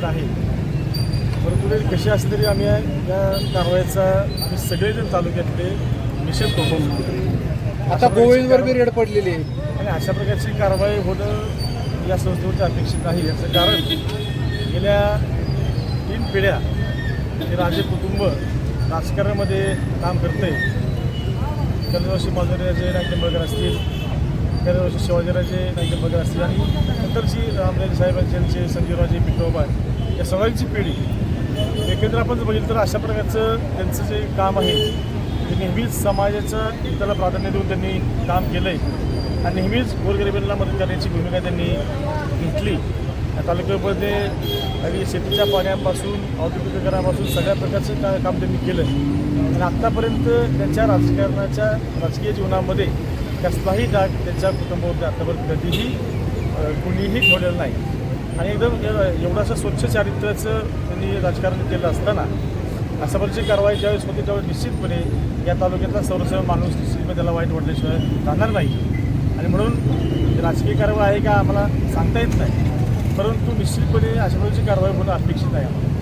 पद्धतीने आहे. परंतु कशी असली तरी आम्ही या कारवाईचा आम्ही सगळेजण तालुक्यातले निषेध करतो. आता गोविंदवर बी रेड पडलेली आहे. आणि अशा प्रकारची कारवाई होणं या संस्थेवरती अपेक्षित नाही. याचं कारण गेल्या तीन पिढ्या हे राजे कुटुंब राजकारणामध्ये काम करते दरवर्षी माधुर्याचे नाईकंबळकर असतील दरवर्षी शिवाजीराजे नाईकंबळकर असतील आणि नंतरची रामराजे साहेबांचे संजीवराजे पिठोबा या सगळ्यांची पिढी एकंदर आपण जर बघितलं तर अशा प्रकारचं त्यांचं जे काम आहे ते नेहमीच समाजाचं हिताला प्राधान्य देऊन त्यांनी काम केलं आहे आणि नेहमीच गोरगरिबांना मदत करण्याची भूमिका त्यांनी घेतली. तालुक्यामध्ये आणि शेतीच्या पाण्यापासून औद्योगिकीकरणापासून सगळ्या प्रकारचं का काम त्यांनी केलं आणि आत्तापर्यंत त्यांच्या राजकारणाच्या राजकीय जीवनामध्ये कसलाही डाग त्यांच्या कुटुंबावरती आत्तापर्यंत कधीही कुणीही ठेवलेलं नाही. आणि एकदम एवढं असं स्वच्छ चारित्र्याचं त्यांनी राजकारण केलं असताना अशा प्रकारची कारवाई ज्यावेळेस होती त्यावेळेस निश्चितपणे या तालुक्यातला सर्वसाधारण माणूस निश्चितपणे त्याला वाईट वाटल्याशिवाय राहणार नाही. आणि म्हणून राजकीय कारवाई आहे का आम्हाला सांगता येत नाही परंतु निश्चितपणे अशा प्रकारची कारवाई होणं अपेक्षित आहे आम्हाला.